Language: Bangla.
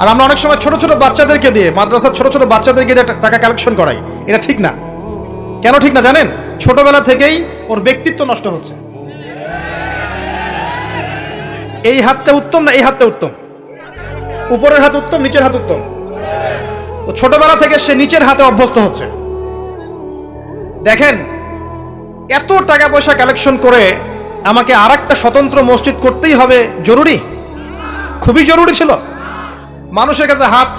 আর আমরা অনেক সময় ছোট ছোট বাচ্চাদেরকে দিয়ে মাদ্রাসার ছোট ছোট বাচ্চাদেরকে দিয়ে টাকা কালেকশন করাই। এটা ঠিক না। কেন ঠিক না জানেন? ছোটবেলা থেকেই ওর ব্যক্তিত্ব নষ্ট হচ্ছে। এই হাতটা উত্তম না এই হাতটা উত্তম? উপরের হাত উত্তম, নিচের হাত উত্তম? তো ছোটবেলা থেকে সে নিচের হাতে অভ্যস্ত হচ্ছে। দেখেন, এত টাকা পয়সা কালেকশন করে আমাকে আর একটা স্বতন্ত্র মসজিদ করতেই হবে জরুরি? খুবই জরুরি ছিল। মানুষের কাছে হাত